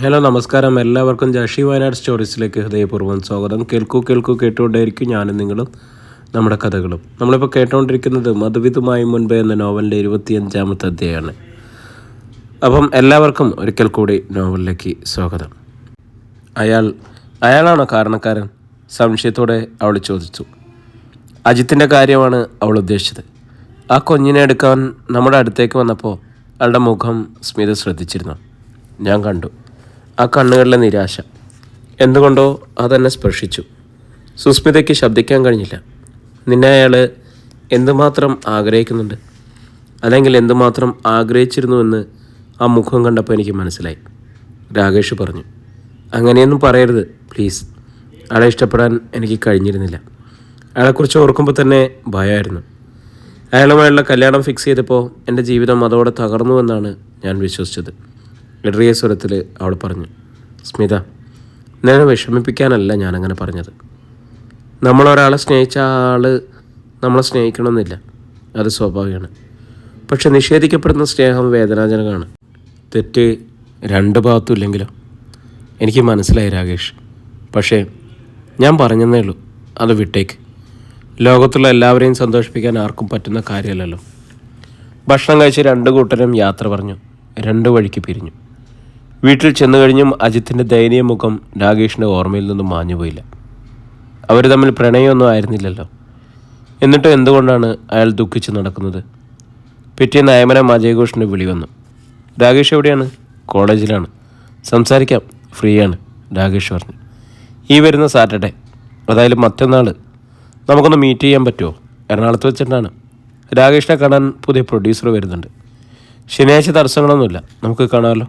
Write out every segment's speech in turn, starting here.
Hello നമസ്കാരം. എല്ലാവർക്കും ജഷി വയനാട് സ്റ്റോറീസിലേക്ക് ഹൃദയപൂർവം സ്വാഗതം. കേൾക്കൂ കേൾക്കൂ കേട്ടുകൊണ്ടേയിരിക്കും ഞാനും നിങ്ങളും നമ്മുടെ കഥകളും. നമ്മളിപ്പോൾ കേട്ടുകൊണ്ടിരിക്കുന്നത് മധുവിധുമായി മുൻപേ എന്ന നോവലിന്റെ ഇരുപത്തിയഞ്ചാമത്തെ അധ്യായമാണ്. അപ്പം എല്ലാവർക്കും ഒരിക്കൽ കൂടി നോവലിലേക്ക് സ്വാഗതം. അയാൾ അയാളാണോ കാരണക്കാരൻ? സംശയത്തോടെ അവൾ ചോദിച്ചു. അജിത്തിന്റെ കാര്യമാണ് അവൾ ഉദ്ദേശിച്ചത്. ആ കുഞ്ഞിനെ എടുക്കാൻ നമ്മുടെ അടുത്തേക്ക് വന്നപ്പോൾ അയാളുടെ മുഖം സ്മിത ശ്രദ്ധിച്ചിരുന്നു. ഞാൻ കണ്ടു. ആ കണ്ണുകളിലെ നിരാശ. എന്തുകൊണ്ടോ അതെന്നെ സ്പർശിച്ചു. സുസ്മിതയ്ക്ക് ശബ്ദിക്കാൻ കഴിഞ്ഞില്ല. നിന്നെ അയാൾ എന്തുമാത്രം ആഗ്രഹിക്കുന്നുണ്ട്? അല്ലെങ്കിൽ എന്തുമാത്രം ആഗ്രഹിച്ചിരുന്നുവെന്ന് ആ മുഖം കണ്ടപ്പോൾ എനിക്ക് മനസ്സിലായി. രാകേഷ് പറഞ്ഞു അങ്ങനെയൊന്നും പറയരുത് പ്ലീസ്. അയാളെ ഇഷ്ടപ്പെടാൻ എനിക്ക് കഴിഞ്ഞിരുന്നില്ല. അയാളെക്കുറിച്ച് ഓർക്കുമ്പോൾ തന്നെ ഭയമായിരുന്നു അയാളുമായുള്ള കല്യാണം ഫിക്സ് ചെയ്തപ്പോൾ എന്റെ ജീവിതം അതോടെ തകർന്നുവെന്നാണ് ഞാൻ വിശ്വസിച്ചത്. ഇടറിയ സ്വരത്തിൽ അവൾ പറഞ്ഞു സ്മിത നിന്നെ വിഷമിപ്പിക്കാനല്ല ഞാനങ്ങനെ പറഞ്ഞത്. നമ്മളൊരാളെ സ്നേഹിച്ച ആൾ നമ്മളെ സ്നേഹിക്കണമെന്നില്ല. അത് സ്വാഭാവികമാണ്. പക്ഷെ നിഷേധിക്കപ്പെടുന്ന സ്നേഹം വേദനാജനകമാണ്. തെറ്റ് രണ്ട് ഭാഗത്തും ഇല്ലെങ്കിലോ? എനിക്ക് മനസ്സിലായി രാകേഷ്. പക്ഷേ ഞാൻ പറഞ്ഞതേ ഉള്ളൂ അത് വിട്ടേക്ക്. ലോകത്തുള്ള എല്ലാവരെയും സന്തോഷിപ്പിക്കാൻ ആർക്കും പറ്റുന്ന കാര്യമല്ലല്ലോ. ഭക്ഷണം കഴിച്ച് രണ്ട് കൂട്ടരും യാത്ര പറഞ്ഞു രണ്ട് വഴിക്ക് പിരിഞ്ഞു. വീട്ടിൽ ചെന്നു കഴിഞ്ഞും അജിത്തിന്റെ ദയനീയ മുഖം രാകേഷിന്റെ ഓർമ്മയിൽ നിന്നും മാഞ്ഞുപോയില്ല അവർ തമ്മിൽ പ്രണയമൊന്നും ആയിരുന്നില്ലല്ലോ. എന്നിട്ടും എന്തുകൊണ്ടാണ് അയാൾ ദുഃഖിച്ച് നടക്കുന്നത്? പിറ്റേന്ന് അയമനം അജയഘോഷിന്റെ വിളി വന്നു. രാകേഷ് എവിടെയാണ്? കോളേജിലാണ്. സംസാരിക്കാം. ഫ്രീ ആണ് രാകേഷ് പറഞ്ഞു. ഈ വരുന്ന സാറ്റർഡേ അതായത് മറ്റന്നാൾ നമുക്കൊന്ന് മീറ്റ് ചെയ്യാൻ പറ്റുമോ? എറണാകുളത്ത് വെച്ചിട്ടാണ്. രാകേഷിനെ കാണാൻ പുതിയ പ്രൊഡ്യൂസർ വരുന്നുണ്ട്. ശനിയാഴ്ച തടസ്സങ്ങളൊന്നുമില്ല. നമുക്ക് കാണാമല്ലോ.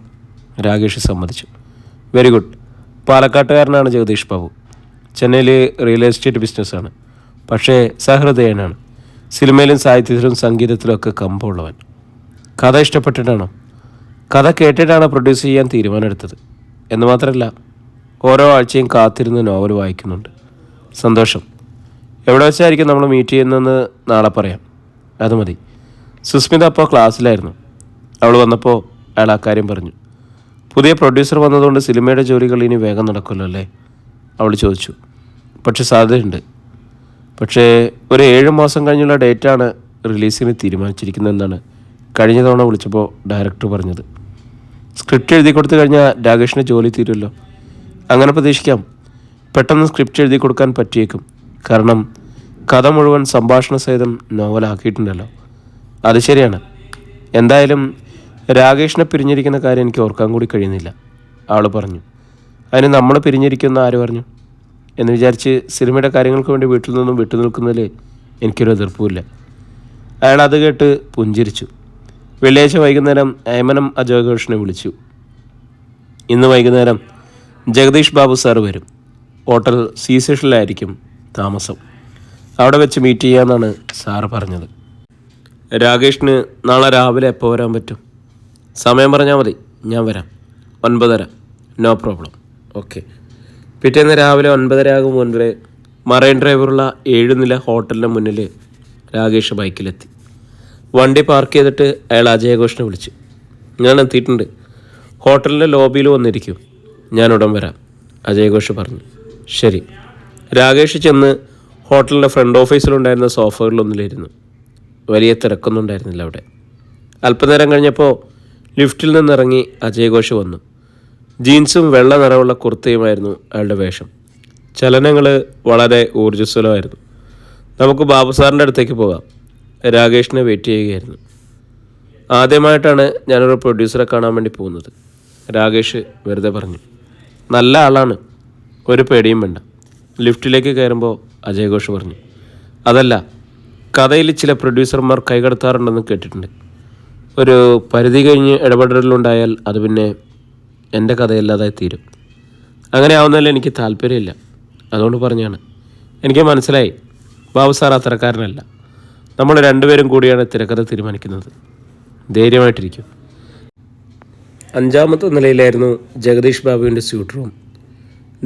രാകേഷ് സമ്മതിച്ചു. വെരി ഗുഡ് പാലക്കാട്ടുകാരനാണ് ജഗദീഷ് ബാബു. ചെന്നൈയിൽ റിയൽ എസ്റ്റേറ്റ് ബിസിനസ്സാണ് പക്ഷേ സഹൃദയനാണ്. സിനിമയിലും സാഹിത്യത്തിലും സംഗീതത്തിലും ഒക്കെ കമ്പമുള്ളവൻ. കഥ ഇഷ്ടപ്പെട്ടിട്ടാണോ? കഥ കേട്ടിട്ടാണ് പ്രൊഡ്യൂസ് ചെയ്യാൻ തീരുമാനമെടുത്തത്. എന്ന് മാത്രമല്ല ഓരോ ആഴ്ചയും കാത്തിരുന്ന് നോവൽ വായിക്കുന്നുണ്ട്. സന്തോഷം. എവിടെ വെച്ചായിരിക്കും നമ്മൾ മീറ്റ് ചെയ്യുന്നതെന്ന് നാളെ പറയാം. അത് മതി. സുസ്മിത അപ്പോൾ ക്ലാസ്സിലായിരുന്നു അവൾ വന്നപ്പോൾ അയാൾ ആ കാര്യം പറഞ്ഞു. പുതിയ പ്രൊഡ്യൂസർ വന്നതുകൊണ്ട് സിനിമയുടെ ജോലികൾ ഇനി വേഗം നടക്കുമല്ലോ അല്ലേ? അവൾ ചോദിച്ചു. പക്ഷേ സാധ്യതയുണ്ട്. പക്ഷേ ഒരു ഏഴ് മാസം കഴിഞ്ഞുള്ള ഡേറ്റാണ് റിലീസിന് തീരുമാനിച്ചിരിക്കുന്നതെന്നാണ് കഴിഞ്ഞ തവണ വിളിച്ചപ്പോൾ ഡയറക്ടർ പറഞ്ഞത്. സ്ക്രിപ്റ്റ് എഴുതി കൊടുത്തു കഴിഞ്ഞാൽ രാകേഷിന് ജോലി തീരുമല്ലോ. അങ്ങനെ പ്രതീക്ഷിക്കാം. പെട്ടെന്ന് സ്ക്രിപ്റ്റ് എഴുതി കൊടുക്കാൻ പറ്റിയേക്കും. കാരണം കഥ മുഴുവൻ സംഭാഷണ സഹിതം നോവലാക്കിയിട്ടുണ്ടല്ലോ. അത് ശരിയാണ്. എന്തായാലും രാകേഷിനെ പിരിഞ്ഞിരിക്കുന്ന കാര്യം എനിക്ക് ഓർക്കാൻ കൂടി കഴിയുന്നില്ല. അവൾ പറഞ്ഞു. അതിന് നമ്മൾ പിരിഞ്ഞിരിക്കുന്ന ആര് പറഞ്ഞു? എന്ന് വിചാരിച്ച് സിനിമയുടെ കാര്യങ്ങൾക്ക് വേണ്ടി വീട്ടിൽ നിന്നും വിട്ടു നിൽക്കുന്നതിൽ എനിക്കൊരു എതിർപ്പുമില്ല. അയാൾ അത് കേട്ട് പുഞ്ചിരിച്ചു. വെള്ളിയാഴ്ച വൈകുന്നേരം അയമനം അജോഘോഷിനെ വിളിച്ചു. ഇന്ന് വൈകുന്നേരം ജഗദീഷ് ബാബു സാർ വരും. ഹോട്ടൽ സീസേഷനിലായിരിക്കും താമസം. അവിടെ വെച്ച് മീറ്റ് ചെയ്യാമെന്നാണ് സാറ് പറഞ്ഞത്. രാകേഷിന് നാളെ രാവിലെ എപ്പോൾ വരാൻ പറ്റും? സമയം പറഞ്ഞാൽ മതി. ഞാൻ വരാം. ഒൻപതര. നോ പ്രോബ്ലം ഓക്കെ പിറ്റേന്ന് രാവിലെ ഒൻപതര ആകും മുൻപേ മറൈൻ ഡ്രൈവറുള്ള ഏഴ് നില ഹോട്ടലിന്റെ മുന്നിൽ രാകേഷ് ബൈക്കിലെത്തി. വണ്ടി പാർക്ക് ചെയ്തിട്ട് അയാൾ അജയഘോഷിനെ വിളിച്ചു. ഞാൻ എത്തിയിട്ടുണ്ട്. ഹോട്ടലിന്റെ ലോബിയിൽ വന്നിരിക്കും. ഞാൻ ഉടൻ വരാം. അജയഘോഷ് പറഞ്ഞു. ശരി. രാകേഷ് ചെന്ന് ഹോട്ടലിന്റെ ഫ്രണ്ട് ഓഫീസിലുണ്ടായിരുന്ന സോഫകളിലൊന്നിലിരുന്നു വലിയ തിരക്കൊന്നും ഉണ്ടായിരുന്നില്ല അവിടെ. അല്പനേരം കഴിഞ്ഞപ്പോൾ ലിഫ്റ്റിൽ നിന്നിറങ്ങി അജയഘോഷ് വന്നു. ജീൻസും വെള്ള നിറമുള്ള കുർത്തയുമായിരുന്നു അയാളുടെ വേഷം. ചലനങ്ങൾ വളരെ ഊർജസ്വലമായിരുന്നു. നമുക്ക് ബാബു സാറിന്റെ അടുത്തേക്ക് പോകാം. രാകേഷിനെ വെയിറ്റ് ചെയ്യുകയായിരുന്നു. ആദ്യമായിട്ടാണ് ഞാനൊരു പ്രൊഡ്യൂസറെ കാണാൻ വേണ്ടി പോകുന്നത്. രാകേഷ് വെറുതെ പറഞ്ഞു. നല്ല ആളാണ്. ഒരു പേടിയും വേണ്ട. ലിഫ്റ്റിലേക്ക് കയറുമ്പോൾ അജയഘോഷ് പറഞ്ഞു. അതല്ല കഥയിൽ ചില പ്രൊഡ്യൂസർമാർ കൈകടത്താറുണ്ടെന്ന് കേട്ടിട്ടുണ്ട്. ഒരു പരിധി കഴിഞ്ഞ് ഇടപെടലുണ്ടായാൽ അത് പിന്നെ എന്റെ കഥയല്ലാതായി തീരും. അങ്ങനെ ആവുന്നതിൽ എനിക്ക് താല്പര്യമില്ല. അതുകൊണ്ട് പറഞ്ഞാണ്. എനിക്ക് മനസ്സിലായി. ബാബു സാർ അത്തരക്കാരനല്ല. നമ്മൾ രണ്ടുപേരും കൂടിയാണ് തിരക്കഥ തീരുമാനിക്കുന്നത്. ധൈര്യമായിട്ടിരിക്കും. അഞ്ചാമത്തെ നിലയിലായിരുന്നു ജഗദീഷ് ബാബുവിന്റെ സ്യൂട്ട് റൂം.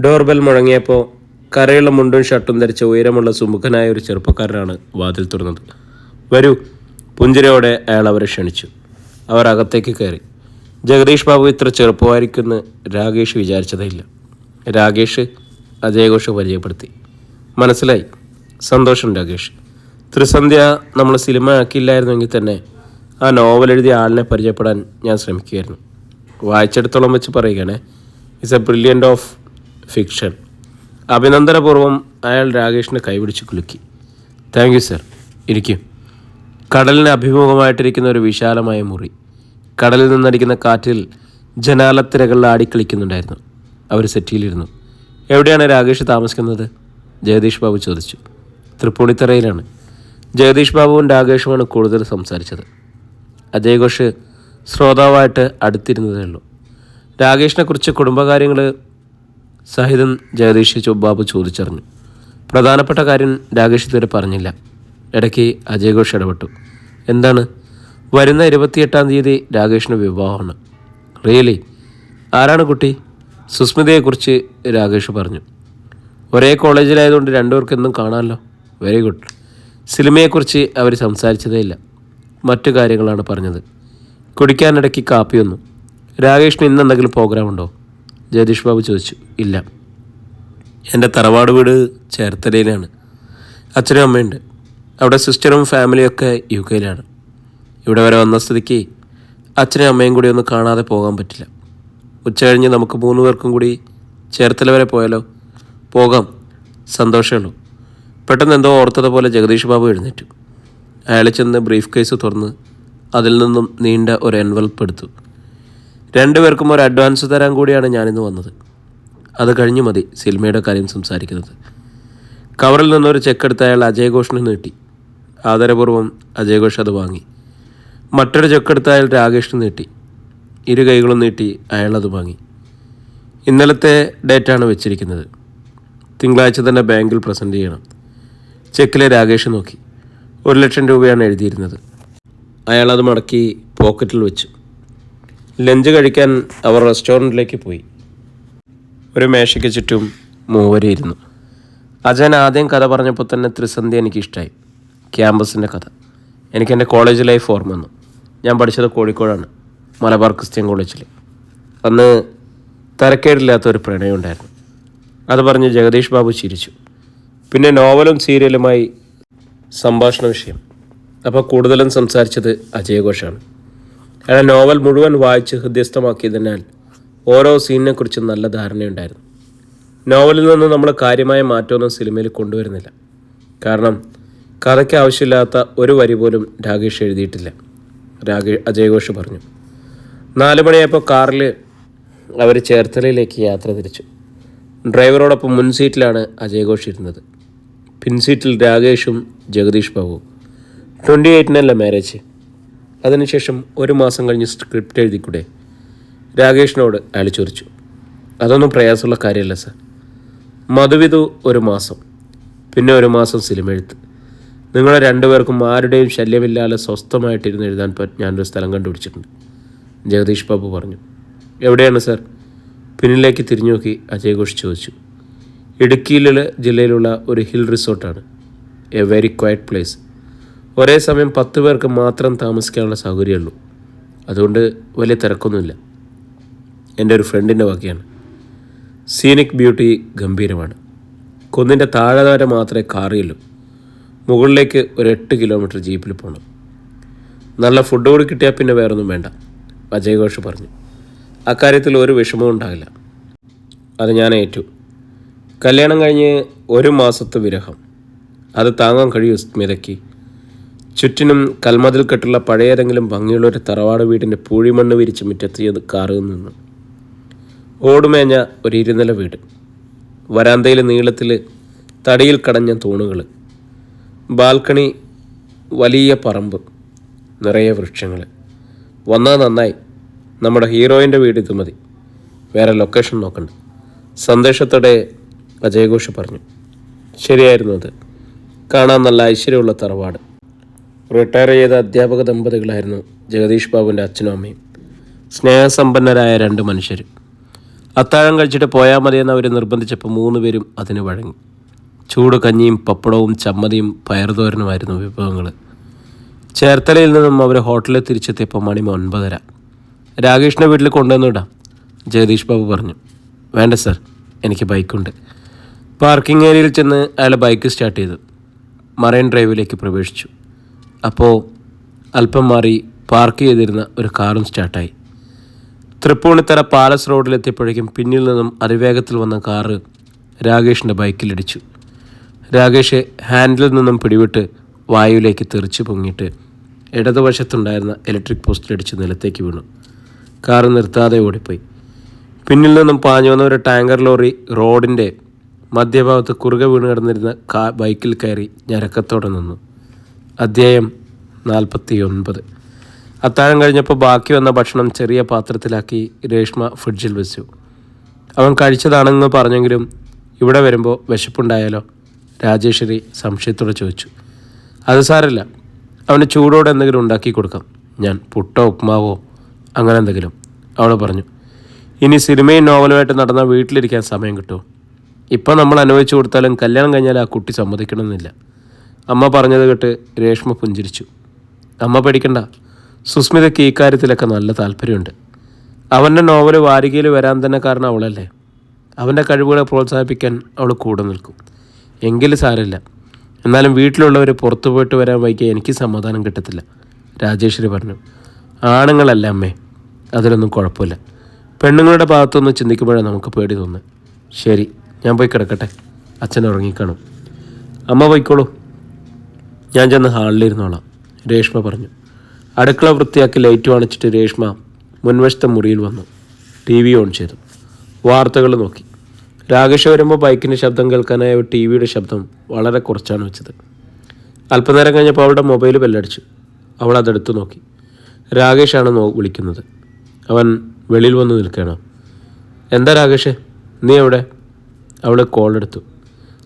ഡോർബെൽ മുഴങ്ങിയപ്പോൾ കരയുള്ള മുണ്ടും ഷർട്ടും ധരിച്ച ഉയരമുള്ള സുമുഖനായ ഒരു ചെറുപ്പക്കാരനാണ് വാതിൽ തുറന്നത്. വരൂ പുഞ്ചിരയോടെ അയാൾ അവരെ ക്ഷണിച്ചു. അവർ അകത്തേക്ക് കയറി. ജഗദീഷ് ബാബു ഇത്ര ചെറുപ്പമായിരിക്കുമെന്ന് രാഗേഷ് വിചാരിച്ചതേയില്ല. രാഗേഷ് അജയഘോഷ് പരിചയപ്പെടുത്തി. മനസ്സിലായി. സന്തോഷം രാഗേഷ് ത്രിസന്ധ്യ നമ്മൾ സിനിമ ആക്കിയില്ലായിരുന്നെങ്കിൽ തന്നെ ആ നോവൽ എഴുതിയ ആളിനെ പരിചയപ്പെടാൻ ഞാൻ ശ്രമിക്കുകയായിരുന്നു. വായിച്ചെടുത്തോളം വെച്ച് പറയുകയാണേ. It's a brilliant of fiction അഭിനന്ദനപൂർവം അയാൾ രാഗേഷിനെ കൈപിടിച്ച് കുലുക്കി. താങ്ക് യു സർ ഇരിക്കും. കടലിന് അഭിമുഖമായിട്ടിരിക്കുന്ന ഒരു വിശാലമായ മുറി. കടലിൽ നിന്നടിക്കുന്ന കാറ്റിൽ ജനാലത്തിരകളിൽ ആടിക്കളിക്കുന്നുണ്ടായിരുന്നു. അവർ സെറ്റിയിലിരുന്നു. എവിടെയാണ് രാകേഷ് താമസിക്കുന്നത്? ജഗദീഷ് ബാബു ചോദിച്ചു. തൃപ്പൂണിത്തറയിലാണ്. ജഗദീഷ് ബാബുവും രാകേഷുമാണ് കൂടുതൽ സംസാരിച്ചത്. അജയ് ഘോഷ് ശ്രോതാവായിട്ട് അടുത്തിരുന്നതേ ഉള്ളൂ. രാകേഷിനെക്കുറിച്ച് കുടുംബകാര്യങ്ങൾ സഹിതം ജഗദീഷ് ബാബു ചോദിച്ചറിഞ്ഞു. പ്രധാനപ്പെട്ട കാര്യം രാകേഷ് ഇതുവരെ പറഞ്ഞില്ല. ഇടയ്ക്ക് അജയ് ഘോഷ് ഇടപെട്ടു. എന്താണ്? വരുന്ന ഇരുപത്തിയെട്ടാം തീയതി രാകേഷിന് വിവാഹമാണ്. റിയലി? ആരാണ് കുട്ടി? സുസ്മിതയെക്കുറിച്ച് രാകേഷ് പറഞ്ഞു. ഒരേ കോളേജിലായതുകൊണ്ട് രണ്ടുപേർക്ക് എന്നും കാണാമല്ലോ. വെരി ഗുഡ് സിനിമയെക്കുറിച്ച് അവർ സംസാരിച്ചതേയില്ല മറ്റു കാര്യങ്ങളാണ് പറഞ്ഞത്. കുടിക്കാനിടയ്ക്ക് കാപ്പി വന്നു. രാകേഷിന് ഇന്ന് എന്തെങ്കിലും പ്രോഗ്രാം ഉണ്ടോ? ജഗദീഷ് ബാബു ചോദിച്ചു. ഇല്ല. എന്റെ തറവാട് വീട് ചേർത്തലയിലാണ്. അച്ഛനും അമ്മയുണ്ട്. അവിടെ സിസ്റ്ററും ഫാമിലിയും ഒക്കെ യു കെയിലാണ് ഇവിടെ വരെ വന്ന സ്ഥിതിക്ക് അച്ഛനും അമ്മയും കൂടി ഒന്ന് കാണാതെ പോകാൻ പറ്റില്ല. ഉച്ച കഴിഞ്ഞ് നമുക്ക് മൂന്ന് പേർക്കും കൂടി ചേർത്തല വരെ പോയാലോ? പോകാം. സന്തോഷമുള്ളൂ പെട്ടെന്ന് എന്തോ ഓർത്തതുപോലെ ജഗദീഷ് ബാബു എഴുന്നേറ്റു. അയാൾ ചെന്ന് ബ്രീഫ് കേസ് തുറന്ന് അതിൽ നിന്നും നീണ്ട ഒരു എൻവെൽപ്പ് എടുത്തു. രണ്ടുപേർക്കും ഒരു അഡ്വാൻസ് തരാൻ കൂടിയാണ് ഞാനിന്ന് വന്നത്. അത് കഴിഞ്ഞു മതി സിനിമയുടെ കാര്യം സംസാരിക്കുന്നത്. കവറിൽ നിന്നൊരു ചെക്ക് എടുത്ത് അയാൾ അജയ് ഘോഷിന് നീട്ടി ആദരപൂർവം അജയഘോഷ് അത് വാങ്ങി. മറ്റൊരു ചൊക്കെടുത്ത് അയാൾ രാകേഷിന് നീട്ടി. ഇരു കൈകളും നീട്ടി അയാൾ അത് വാങ്ങി. ഇന്നലത്തെ ഡേറ്റാണ് വെച്ചിരിക്കുന്നത്. തിങ്കളാഴ്ച തന്നെ ബാങ്കിൽ പ്രസന്റ് ചെയ്യണം. ചെക്കിലെ രാകേഷ് നോക്കി. ഒരു ലക്ഷം രൂപയാണ് എഴുതിയിരുന്നത്. അയാൾ അത് മടക്കി പോക്കറ്റിൽ വെച്ചു. ലഞ്ച് കഴിക്കാൻ അവർ റെസ്റ്റോറന്റിലേക്ക് പോയി. ഒരു മേശയ്ക്ക് ചുറ്റും ഇരുന്നു. അജയൻ ആദ്യം കഥ പറഞ്ഞപ്പോൾ തന്നെ ത്രിസന്ധി എനിക്കിഷ്ടമായി ക്യാമ്പസിന്റെ കഥ. എനിക്ക് എന്റെ കോളേജ് ലൈഫ് ഓർമ്മ വന്നു. ഞാൻ പഠിച്ചത് കോഴിക്കോടാണ് മലബാർ ക്രിസ്ത്യൻ കോളേജിൽ അന്ന് തരക്കേടില്ലാത്ത ഒരു പ്രണയം ഉണ്ടായിരുന്നു. അത് പറഞ്ഞ് ജഗദീഷ് ബാബു ചിരിച്ചു. പിന്നെ നോവലും സീരിയലുമായി സംഭാഷണ വിഷയം. അപ്പോൾ കൂടുതലും സംസാരിച്ചത് അജയഘോഷാണ്. അയാൾ നോവൽ മുഴുവൻ വായിച്ച് ഹൃദ്യസ്ഥമാക്കിയതിനാൽ ഓരോ സീനിനെക്കുറിച്ചും നല്ല ധാരണയുണ്ടായിരുന്നു. നോവലിൽ നിന്ന് നമ്മൾ കാര്യമായ മാറ്റമൊന്നും സിനിമയിൽ കൊണ്ടുവരുന്നില്ല. കാരണം കഥയ്ക്ക് ആവശ്യമില്ലാത്ത ഒരു വരി പോലും രാകേഷ് എഴുതിയിട്ടില്ല. രാകേഷ് അജയഘോഷ് പറഞ്ഞു. നാല് മണിയായപ്പോൾ കാറിൽ അവർ ചേർത്തലയിലേക്ക് യാത്ര തിരിച്ചു. ഡ്രൈവറോടൊപ്പം മുൻ സീറ്റിലാണ് അജയഘോഷ് ഇരുന്നത്. പിൻസീറ്റിൽ രാകേഷും ജഗദീഷ് ബാബുവും ട്വന്റി എയ്റ്റിനല്ല മാരേജ് അതിനുശേഷം ഒരു മാസം കഴിഞ്ഞ് സ്ക്രിപ്റ്റ് എഴുതിക്കൂടെ? രാകേഷിനോട് അയാൾ ചോദിച്ചു. അതൊന്നും പ്രയാസമുള്ള കാര്യമല്ല സർ മധുവിധു ഒരു മാസം പിന്നെ ഒരു മാസം സിനിമ എഴുത്ത്. നിങ്ങളെ രണ്ടുപേർക്കും ആരുടെയും ശല്യമില്ലാതെ സ്വസ്ഥമായിട്ടിരുന്ന് എഴുതാൻ പറ്റും ഞാനൊരു സ്ഥലം കണ്ടുപിടിച്ചിട്ടുണ്ട്. ജഗദീഷ് ബാബു പറഞ്ഞു. എവിടെയാണ് സാർ? പിന്നിലേക്ക് തിരിഞ്ഞു നോക്കി അജയ് ഘോഷ് ചോദിച്ചു. ഇടുക്കിയിലെ ജില്ലയിലുള്ള ഒരു hill റിസോർട്ടാണ്. A very quiet place. ഒരേ സമയം പത്ത് പേർക്ക് മാത്രം താമസിക്കാനുള്ള സൗകര്യമുള്ളൂ അതുകൊണ്ട് വലിയ തിരക്കൊന്നുമില്ല. എന്റെ ഒരു ഫ്രണ്ടിന്റെ വാക്കിയാണ് സീനിക് ബ്യൂട്ടി ഗംഭീരമാണ്. കുന്നിന്റെ താഴെ വരെ മാത്രമേ കാറിയുള്ളൂ. മുകളിലേക്ക് ഒരു എട്ട് കിലോമീറ്റർ ജീപ്പിൽ പോകണം നല്ല ഫുഡ് കൂടി കിട്ടിയാൽ പിന്നെ വേറൊന്നും വേണ്ട അജയ് ഘോഷ് പറഞ്ഞു. അക്കാര്യത്തിൽ ഒരു വിഷമവും ഉണ്ടാകില്ല. അത് ഞാൻ ഏറ്റു. കല്യാണം കഴിഞ്ഞ് ഒരു മാസത്തെ വിരഹം. അത് താങ്ങാൻ കഴിയൂ സ്മിതയ്ക്ക്. ചുറ്റിനും കൽമതിൽ കെട്ടുള്ള പഴയതെങ്കിലും ഭംഗിയുള്ള ഒരു തറവാട് വീടിന്റെ പൂഴിമണ്ണ് വിരിച്ച് മുറ്റത്ത് കാറിൽ നിന്നു. ഓടുമേഞ്ഞ ഒരു ഇരുനില വീട്. വരാന്തയിലെ നീളത്തിൽ തടിയിൽ കടഞ്ഞ തൂണുകൾ ബാൽക്കണി വലിയ പറമ്പ് നിറയെ വൃക്ഷങ്ങൾ വന്നാൽ നന്നായി. നമ്മുടെ ഹീറോയിന്റെ വീട് ഇത് മതി. വേറെ ലൊക്കേഷൻ നോക്കണ്ട. സന്ദേശത്തോടെ അജയഘോഷ് പറഞ്ഞു. ശരിയായിരുന്നു അത്. കാണാൻ നല്ല ഐശ്വര്യമുള്ള തറവാട്. റിട്ടയർ ചെയ്ത അധ്യാപക ദമ്പതികളായിരുന്നു ജഗദീഷ് ബാബുവിന്റെ അച്ഛനും അമ്മയും. സ്നേഹസമ്പന്നരായ രണ്ട് മനുഷ്യർ അത്താഴം കഴിച്ചിട്ട് പോയാൽ മതിയെന്ന് അവർ നിർബന്ധിച്ചപ്പോൾ മൂന്ന് പേരും അതിന് വഴങ്ങി. ചൂട് കഞ്ഞിയും പപ്പടവും ചമ്മതിയും പയറുതോരനുമായിരുന്നു വിഭവങ്ങൾ. ചേർത്തലയിൽ നിന്നും അവർ ഹോട്ടലിൽ തിരിച്ചെത്തിയപ്പോൾ മണി ഒൻപതര. രാകേഷിനെ വീട്ടിൽ കൊണ്ടുവന്നിടാം ജഗദീഷ് ബാബു പറഞ്ഞു. വേണ്ട സർ എനിക്ക് ബൈക്കുണ്ട്. പാർക്കിംഗ് ഏരിയയിൽ ചെന്ന് അയാൾ ബൈക്ക് സ്റ്റാർട്ട് ചെയ്തു. മറൈൻ ഡ്രൈവിലേക്ക് പ്രവേശിച്ചു. അപ്പോൾ അല്പം മാറി പാർക്ക് ചെയ്തിരുന്ന ഒരു കാറും സ്റ്റാർട്ടായി. തൃപ്പൂണിത്തറ പാലസ് റോഡിലെത്തിയപ്പോഴേക്കും പിന്നിൽ നിന്നും അതിവേഗത്തിൽ വന്ന കാറ് രാകേഷിന്റെ ബൈക്കിലിടിച്ചു. രാകേഷ് ഹാൻഡിൽ നിന്നും പിടിവിട്ട് വായുവിലേക്ക് തെറിച്ചു പൊങ്ങിയിട്ട് ഇടതുവശത്തുണ്ടായിരുന്ന ഇലക്ട്രിക് പോസ്റ്റിലടിച്ച് നിലത്തേക്ക് വീണു. കാർ നിർത്താതെ ഓടിപ്പോയി. പിന്നിൽ നിന്നും പാഞ്ഞു വന്ന ഒരു ടാങ്കർ ലോറി റോഡിന്റെ മധ്യഭാഗത്ത് കുറുകെ വീണ് കിടന്നിരുന്ന കാ ബൈക്കിൽ കയറി ഞരക്കത്തോടെ നിന്നു. അധ്യായം നാൽപ്പത്തി ഒൻപത് അത്താഴം കഴിഞ്ഞപ്പോൾ ബാക്കി വന്ന ഭക്ഷണം ചെറിയ പാത്രത്തിലാക്കി രേഷ്മ ഫ്രിഡ്ജിൽ വെച്ചു. അവൻ കഴിച്ചതാണെന്ന് പറഞ്ഞെങ്കിലും ഇവിടെ വരുമ്പോൾ വിശപ്പുണ്ടായാലോ? രാജേശ്വരി സംശയത്തോടെ ചോദിച്ചു. അത് സാരമില്ല. അവന് ചൂടോടെ എന്തെങ്കിലും ഉണ്ടാക്കി കൊടുക്കാം. ഞാൻ പുട്ടോ ഉപ്മാവോ അങ്ങനെ എന്തെങ്കിലും അവൾ പറഞ്ഞു. ഇനി സിനിമയും നോവലുമായിട്ട് നടന്നാൽ വീട്ടിലിരിക്കാൻ സമയം കിട്ടുമോ? ഇപ്പം നമ്മൾ അനുഭവിച്ചു കൊടുത്താലും കല്യാണം കഴിഞ്ഞാൽ ആ കുട്ടി സമ്മതിക്കണമെന്നില്ല. അമ്മ പറഞ്ഞത് കേട്ട് രേഷ്മ പുഞ്ചിരിച്ചു. അമ്മ പഠിക്കണ്ട സുസ്മിതയ്ക്ക് ഈ കാര്യത്തിലൊക്കെ നല്ല താല്പര്യമുണ്ട്. അവന്റെ നോവൽ വാരികയിൽ വരാൻ തന്നെ കാരണം അവളല്ലേ. അവന്റെ കഴിവുകളെ പ്രോത്സാഹിപ്പിക്കാൻ അവൾ കൂടെ നിൽക്കും. എങ്കിൽ സാരമില്ല. എന്നാലും വീട്ടിലുള്ളവർ പുറത്തു പോയിട്ട് വരാൻ വൈകിയ എനിക്ക് സമാധാനം കിട്ടത്തില്ല. രാജേശ്വരി പറഞ്ഞു ആണുങ്ങളല്ല അമ്മേ അതിലൊന്നും കുഴപ്പമില്ല. പെണ്ണുങ്ങളുടെ ഭാഗത്തൊന്ന് ചിന്തിക്കുമ്പോഴാണ് നമുക്ക് പേടി തോന്നുന്നത്. ശരി ഞാൻ പോയി കിടക്കട്ടെ. അച്ഛൻ ഉറങ്ങിക്കാണും. അമ്മ പോയിക്കോളൂ. ഞാൻ ചെന്ന് ഹാളിലിരുന്നോളാം രേഷ്മ പറഞ്ഞു. അടുക്കള വൃത്തിയാക്കി ലൈറ്റ് വാണിച്ചിട്ട് രേഷ്മ മുൻവശത്തെ മുറിയിൽ വന്നു. ടി വി ഓൺ ചെയ്തു. വാർത്തകൾ നോക്കി. രാകേഷ് വരുമ്പോൾ ബൈക്കിന്റെ ശബ്ദം കേൾക്കാനായ ടി വിയുടെ ശബ്ദം വളരെ കുറച്ചാണ് വെച്ചത്. അല്പനേരം കഴിഞ്ഞപ്പോൾ അവളുടെ മൊബൈൽ ബെല്ലടിച്ചു. അവൾ അതെടുത്തു നോക്കി. രാകേഷാണ് നോ വിളിക്കുന്നത്. അവൻ വെളിയിൽ വന്ന് നിൽക്കുകയാണ്. എന്താ രാഗേഷ് നീ എവിടെ? അവൾ കോൾ എടുത്തു.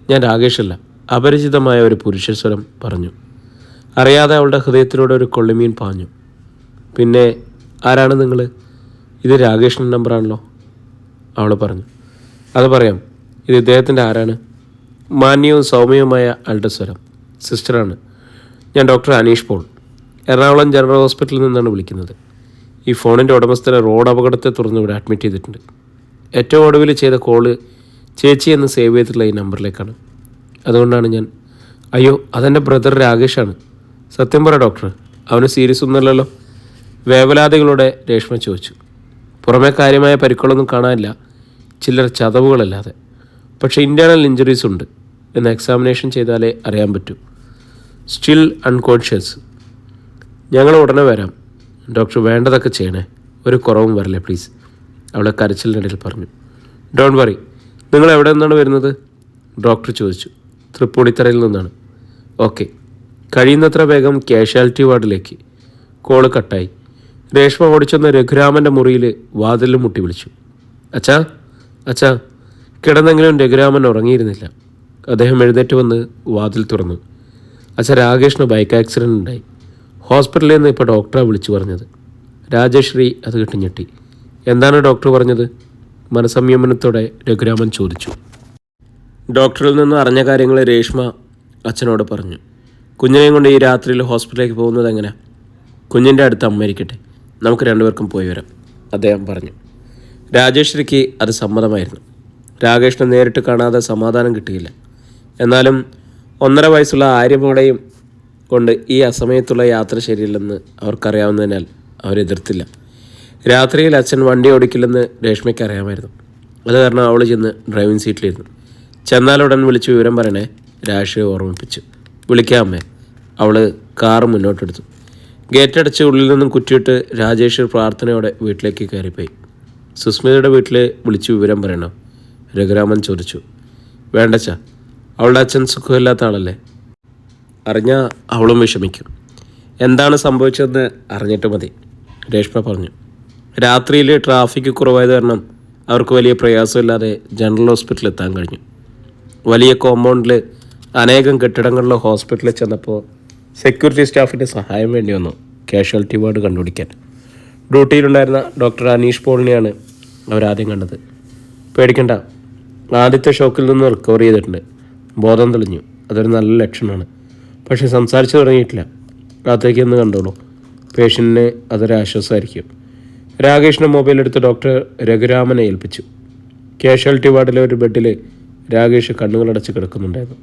ഞാൻ രാകേഷല്ല അപരിചിതമായ ഒരു പുരുഷസ്വരം പറഞ്ഞു. അറിയാതെ അവളുടെ ഹൃദയത്തിലൂടെ ഒരു കൊള്ളിമീൻ പാഞ്ഞു. പിന്നെ ആരാണ് നിങ്ങൾ ഇത് രാകേഷിന്റെ നമ്പറാണല്ലോ അവൾ പറഞ്ഞു. അത് പറയാം. ഇത് ഇദ്ദേഹത്തിന്റെ ആരാണ്? മാന്യവും സൗമ്യവുമായ ആളുടെ സിസ്റ്ററാണ്. ഞാൻ doctor Aneesh Paul. Ernakulam general ഹോസ്പിറ്റലിൽ നിന്നാണ് വിളിക്കുന്നത്. ഈ ഫോണിന്റെ ഉടമസ്ഥനെ റോഡ് അപകടത്തെ തുറന്ന് ഇവിടെ അഡ്മിറ്റ് ചെയ്തിട്ടുണ്ട്. ഏറ്റവും ഒടുവിൽ ചെയ്ത കോൾ ചേച്ചി എന്ന് സേവ് ചെയ്തിട്ടുള്ള ഈ നമ്പറിലേക്കാണ്. അതുകൊണ്ടാണ് ഞാൻ അയ്യോ അതെന്റെ ബ്രദർ രാകേഷാണ്. സത്യം പറ ഡോക്ടർ അവന് സീരിയസ് ഒന്നുമല്ലല്ലോ വേവലാതികളോടെ രേഷ്മ ചോദിച്ചു. പുറമെ കാര്യമായ പരിക്കുകളൊന്നും കാണാനില്ല. ചില്ലറ ചതവുകളല്ലാതെ. പക്ഷേ ഇന്റേർണൽ ഇഞ്ചുറീസ് ഉണ്ട് എന്ന് എക്സാമിനേഷൻ ചെയ്താലേ അറിയാൻ പറ്റൂ. സ്റ്റിൽ അൺകോൺഷ്യസ് ഞങ്ങൾ ഉടനെ വരാം. ഡോക്ടർ വേണ്ടതൊക്കെ ചെയ്യണേ. ഒരു കുറവും വരില്ലേ പ്ലീസ് അവളെ കരച്ചിലിനിടയിൽ പറഞ്ഞു. ഡോണ്ട് വറി നിങ്ങൾ എവിടെ നിന്നാണ് വരുന്നത്? ഡോക്ടർ ചോദിച്ചു. തൃപ്പൂണിത്തറയിൽ നിന്നാണ്. ഓക്കെ കഴിയുന്നത്ര വേഗം കാഷ്വാലിറ്റി വാർഡിലേക്ക്. കോൾ കട്ടായി രേഷ്മ ഓടിച്ചെന്ന രഘുരാമന്റെ മുറിയിൽ വാതിലും മുട്ടി വിളിച്ചു. അച്ഛാ? അച്ഛാ കിടന്നെങ്കിലും രഘുരാമൻ ഉറങ്ങിയിരുന്നില്ല. അദ്ദേഹം എഴുന്നേറ്റ് വന്ന് വാതിൽ തുറന്നു. അച്ഛാ രാകേഷിന് ബൈക്ക് ആക്സിഡന്റ് ഉണ്ടായി. ഹോസ്പിറ്റലിൽ നിന്ന് ഇപ്പോൾ ഡോക്ടറെ വിളിച്ചു പറഞ്ഞത്. രാജശ്രീ അത് കിട്ടി ഞെട്ടി. എന്താണ് ഡോക്ടർ പറഞ്ഞത്? മനസംയമനത്തോടെ രഘുരാമൻ ചോദിച്ചു. ഡോക്ടറിൽ നിന്ന് അറിഞ്ഞ കാര്യങ്ങൾ രേഷ്മ അച്ഛനോട് പറഞ്ഞു. കുഞ്ഞിനെയും കൊണ്ട് ഈ രാത്രിയിൽ ഹോസ്പിറ്റലിലേക്ക് പോകുന്നത് എങ്ങനെ കുഞ്ഞിന്റെ അടുത്ത് അമ്മ ഇരിക്കട്ടെ. നമുക്ക് രണ്ടുപേർക്കും പോയി വരാം. അദ്ദേഹം പറഞ്ഞു. രാജേശ്വരിക്ക് അത് സമ്മതമായിരുന്നു. രാകേഷിനെ നേരിട്ട് കാണാതെ സമാധാനം കിട്ടിയില്ല. എന്നാലും ഒന്നര വയസ്സുള്ള ആര്യമോളെയും കൊണ്ട് ഈ അസമയത്തുള്ള യാത്ര ശരിയല്ലെന്ന് അവർക്കറിയാവുന്നതിനാൽ അവരെതിർത്തില്ല. രാത്രിയിൽ അച്ഛൻ വണ്ടി ഓടിക്കില്ലെന്ന് രേഷ്മയ്ക്ക് അറിയാമായിരുന്നു. അത് കാരണം അവൾ ചെന്ന് ഡ്രൈവിംഗ് സീറ്റിലിരുന്നു. ചെന്നാലുടൻ വിളിച്ച് വിവരം പറയണേ രാഷ്ട്രീയ ഓർമ്മിപ്പിച്ചു. വിളിക്കാമേ അവൾ കാറ് മുന്നോട്ടെടുത്തു. ഗേറ്റടച്ച് ഉള്ളിൽ നിന്നും കുറ്റിയിട്ട് രാജേഷ് പ്രാർത്ഥനയോടെ വീട്ടിലേക്ക് കയറിപ്പോയി. സുസ്മിതയുടെ വീട്ടിൽ വിളിച്ച് വിവരം പറയണം. രഘുരാമൻ ചോദിച്ചു. വേണ്ടച്ച അവളുടെ അച്ഛൻ സുഖമില്ലാത്ത ആളല്ലേ? അറിഞ്ഞാൽ അവളും വിഷമിക്കും. എന്താണ് സംഭവിച്ചതെന്ന് അറിഞ്ഞിട്ട് മതി രേഷ്മ പറഞ്ഞു. രാത്രിയിൽ ട്രാഫിക് കുറവായത് കാരണം അവർക്ക് വലിയ പ്രയാസമില്ലാതെ ജനറൽ ഹോസ്പിറ്റലിൽ എത്താൻ കഴിഞ്ഞു. വലിയ കോമ്പൗണ്ടിൽ അനേകം കെട്ടിടങ്ങളിലെ ഹോസ്പിറ്റലിൽ ചെന്നപ്പോൾ സെക്യൂരിറ്റി സ്റ്റാഫിന്റെ സഹായം വേണ്ടി വന്നു കാഷ്വാലിറ്റി വാർഡ് കണ്ടുപിടിക്കാൻ. ഡ്യൂട്ടിയിലുണ്ടായിരുന്ന ഡോക്ടർ അനീഷ് പോളിനെയാണ് അവരാദ്യം കണ്ടത്. പേടിക്കണ്ട. ആദ്യത്തെ ഷോക്കിൽ നിന്ന് റിക്കവർ ചെയ്തിട്ടുണ്ട്. ബോധം തെളിഞ്ഞു. അതൊരു നല്ല ലക്ഷണമാണ്. പക്ഷേ സംസാരിച്ചു തുടങ്ങിയിട്ടില്ല. അകത്തേക്ക് ഒന്ന് കണ്ടോളൂ. പേഷ്യന്റിന് അതൊരു ആശ്വാസമായിരിക്കും. രാകേഷിന്റെ മൊബൈൽ എടുത്ത് ഡോക്ടർ രഘുരാമനെ ഏൽപ്പിച്ചു. കാഷ്വാലിറ്റി വാർഡിലെ ഒരു ബെഡിൽ രാകേഷ് കണ്ണുകളടച്ച് കിടക്കുന്നുണ്ടായിരുന്നു.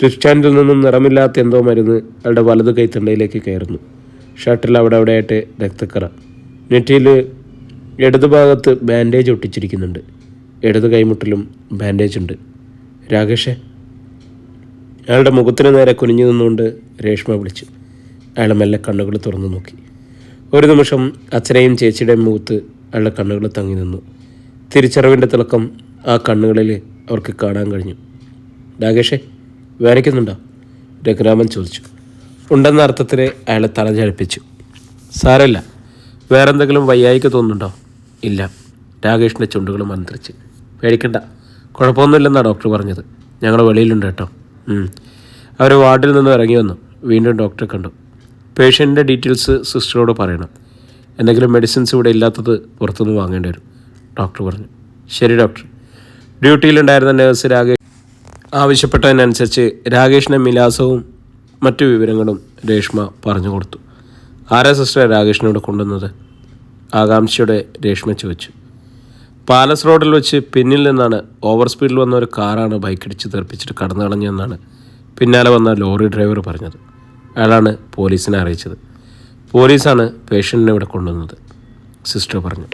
ട്രിസ്റ്റാൻഡിൽ നിന്നും നിറമില്ലാത്ത എന്തോ മരുന്ന് അയാളുടെ വലത് കൈത്തണ്ടയിലേക്ക് കയറുന്നു. ഷട്ടിൽ അവിടെ അവിടെയായിട്ട് രക്തക്കറ. നെറ്റിയിൽ ഇടതു ഭാഗത്ത് ബാൻഡേജ് ഒട്ടിച്ചിരിക്കുന്നുണ്ട്. ഇടത് കൈമുട്ടിലും ബാൻഡേജ് ഉണ്ട്. രാകേഷേ അയാളുടെ മുഖത്തിന് നേരെ കുനിഞ്ഞു നിന്നുകൊണ്ട് രേഷ്മ വിളിച്ചു. അയാൾ മെല്ലെ കണ്ണുകൾ തുറന്നു നോക്കി. ഒരു നിമിഷം അച്ഛനെയും ചേച്ചിയുടെയും മുഖത്ത് അയാളുടെ കണ്ണുകൾ തങ്ങി നിന്നു. തിരിച്ചറിവിന്റെ തിളക്കം ആ കണ്ണുകളിൽ അവർക്ക് കാണാൻ കഴിഞ്ഞു. രാകേഷേ വേനയ്ക്കുന്നുണ്ടോ രഘുരാമൻ ചോദിച്ചു. ഉണ്ടെന്ന അർത്ഥത്തിൽ അയാളെ തല ചലിപ്പിച്ചു സാരമില്ല. വേറെന്തെങ്കിലും വയ്യായിക്ക് തോന്നുന്നുണ്ടോ? ഇല്ല. രാകേഷിന്റെ ചുണ്ടുകൾ മന്ത്രിച്ച്. പേടിക്കണ്ട. കുഴപ്പമൊന്നുമില്ലെന്നാണ് ഡോക്ടർ പറഞ്ഞത്. ഞങ്ങൾ വെളിയിലുണ്ട് കേട്ടോ. അവർ വാർഡിൽ നിന്ന് ഇറങ്ങി വന്നു. വീണ്ടും ഡോക്ടറെ കണ്ടു. പേഷ്യന്റെ ഡീറ്റെയിൽസ് സിസ്റ്ററോട് പറയണം. എന്തെങ്കിലും മെഡിസിൻസ് ഇവിടെ ഇല്ലാത്തത് പുറത്തുനിന്ന് വാങ്ങേണ്ടി വരും. ഡോക്ടർ പറഞ്ഞു. ശരി ഡോക്ടർ. ഡ്യൂട്ടിയിലുണ്ടായിരുന്ന നേഴ്സ് രാകേഷ് ആവശ്യപ്പെട്ടതിനനുസരിച്ച് രാകേഷിന്റെ മിലാസവും മറ്റു വിവരങ്ങളും രേഷ്മ പറഞ്ഞു കൊടുത്തു. ആരാ സിസ്റ്ററെ രാകേഷിനോട് കൊണ്ടുവന്നത്? ആകാംക്ഷയുടെ രേഷ്മ ചോദിച്ചു. പാലസ് റോഡിൽ വെച്ച് പിന്നിൽ നിന്നാണ് ഓവർ സ്പീഡിൽ വന്ന ഒരു കാറാണ് ബൈക്കിടിച്ച് തെറിപ്പിച്ചിട്ട് കടന്നു കളഞ്ഞതെന്നാണ് പിന്നാലെ വന്ന ലോറി ഡ്രൈവർ പറഞ്ഞത്. അയാളാണ് പോലീസിനെ അറിയിച്ചത്. പോലീസാണ് പേഷ്യന്റിനെ ഇവിടെ കൊണ്ടുവന്നത് സിസ്റ്റർ പറഞ്ഞു.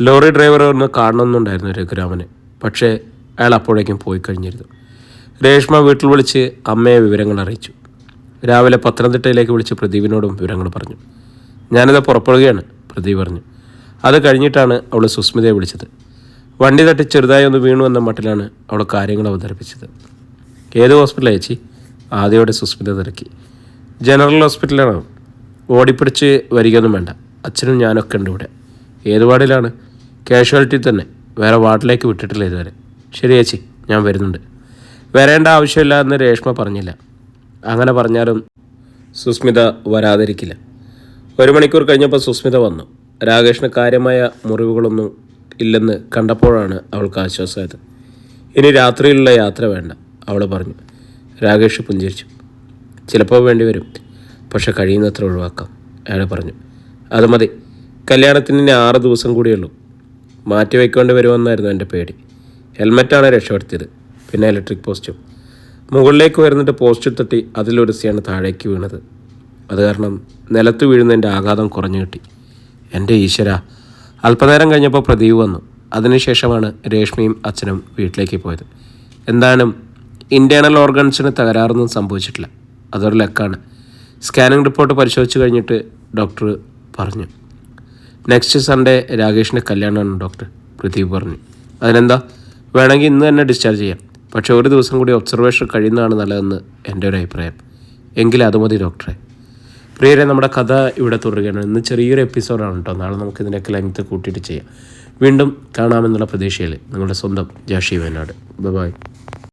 ലോറി ഡ്രൈവർ ഒന്ന് കാണണമെന്നുണ്ടായിരുന്നു രഘുരാമനെ പക്ഷേ അയാൾ അപ്പോഴേക്കും പോയി കഴിഞ്ഞിരുന്നു. രേഷ്മ വീട്ടിൽ വിളിച്ച് അമ്മയെ വിവരങ്ങൾ അറിയിച്ചു. രാവിലെ പത്തനംതിട്ടയിലേക്ക് വിളിച്ച് പ്രദീപിനോടും വിവരങ്ങൾ പറഞ്ഞു. ഞാനിത് പുറപ്പെടുകയാണ് പ്രദീപ് പറഞ്ഞു. അത് കഴിഞ്ഞിട്ടാണ് അവൾ സുസ്മിതയെ വിളിച്ചത്. വണ്ടി തട്ടി ചെറുതായി ഒന്ന് വീണു എന്ന മട്ടിലാണ് അവൾ കാര്യങ്ങൾ അവതരിപ്പിച്ചത്. ഏത് ഹോസ്പിറ്റലാണ് ചേച്ചി? ആദ്യയോടെ സുസ്മിത തിരക്കി. ജനറൽ ഹോസ്പിറ്റലാണ് ഓടിപ്പിടിച്ച് വരികയൊന്നും വേണ്ട. അച്ഛനും ഞാനൊക്കെ ഉണ്ട് ഇവിടെ. ഏത് വാർഡിലാണ്? കാഷ്വാലിറ്റി തന്നെ. വേറെ വാർഡിലേക്ക് വിട്ടിട്ടില്ല ഇതുവരെ. ശരി ചേച്ചി ഞാൻ വരുന്നുണ്ട്. വരേണ്ട ആവശ്യമില്ല എന്ന് രേഷ്മ പറഞ്ഞില്ല. അങ്ങനെ പറഞ്ഞാലും സുസ്മിത വരാതിരിക്കില്ല. ഒരു മണിക്കൂർ കഴിഞ്ഞപ്പോൾ സുസ്മിത വന്നു. രാകേഷിന് കാര്യമായ മുറിവുകളൊന്നും ഇല്ലെന്ന് കണ്ടപ്പോഴാണ് അവൾക്ക് ആശ്വാസമായത്. ഇനി രാത്രിയിലുള്ള യാത്ര വേണ്ട അവൾ പറഞ്ഞു. രാകേഷ് പുഞ്ചിരിച്ചു. ചിലപ്പോൾ വേണ്ടി വരും പക്ഷെ കഴിയുന്നത്ര ഒഴിവാക്കാം അയാൾ പറഞ്ഞു. അത് മതി. കല്യാണത്തിന് ഇനി ആറ് ദിവസം കൂടിയുള്ളൂ. മാറ്റി വയ്ക്കേണ്ടി വരുമെന്നായിരുന്നു എന്റെ പേടി. ഹെൽമെറ്റാണ് രക്ഷപ്പെടുത്തിയത്. പിന്നെ ഇലക്ട്രിക് പോസ്റ്റും. മുകളിലേക്ക് വരുന്നിട്ട് പോസ്റ്റ് തട്ടി അതിലൊരു സിയാണ് താഴേക്ക് വീണത്. അത് കാരണം നിലത്ത് വീഴുന്നതിന്റെ ആഘാതം കുറഞ്ഞു കിട്ടി. എന്റെ ഈശ്വര അല്പനേരം കഴിഞ്ഞപ്പോൾ പ്രദീപ് വന്നു. അതിനുശേഷമാണ് രേഷ്മിയും അച്ഛനും വീട്ടിലേക്ക് പോയത്. എന്തായാലും ഇന്റേർണൽ ഓർഗൻസിന് തകരാറൊന്നും സംഭവിച്ചിട്ടില്ല. അതൊരു ലക്കാണ്. സ്കാനിങ് റിപ്പോർട്ട് പരിശോധിച്ച് കഴിഞ്ഞിട്ട് ഡോക്ടർ പറഞ്ഞു. നെക്സ്റ്റ് സൺഡേ രാകേഷിന്റെ കല്യാണമാണ് ഡോക്ടർ പ്രദീപ് പറഞ്ഞു. അതിനെന്താ? വേണമെങ്കിൽ ഇന്ന് തന്നെ ഡിസ്ചാർജ് ചെയ്യാം. പക്ഷേ ഒരു ദിവസം കൂടി ഒബ്സർവേഷൻ കഴിയുന്നതാണ് നല്ലതെന്ന് എന്റെ ഒരു അഭിപ്രായം. എങ്കിൽ അത് മതി ഡോക്ടറെ. പ്രിയരെ നമ്മുടെ കഥ ഇവിടെ തുടരുകയാണ്. ഇന്ന് ചെറിയൊരു എപ്പിസോഡാണ് കേട്ടോ. നാളെ നമുക്ക് ഇതിന്റെയൊക്കെ ലെങ്ത് കൂട്ടിയിട്ട് ചെയ്യാം. വീണ്ടും കാണാമെന്നുള്ള പ്രതീക്ഷയിൽ നിങ്ങളുടെ സ്വന്തം ജാഷി വയനാട് ബൈ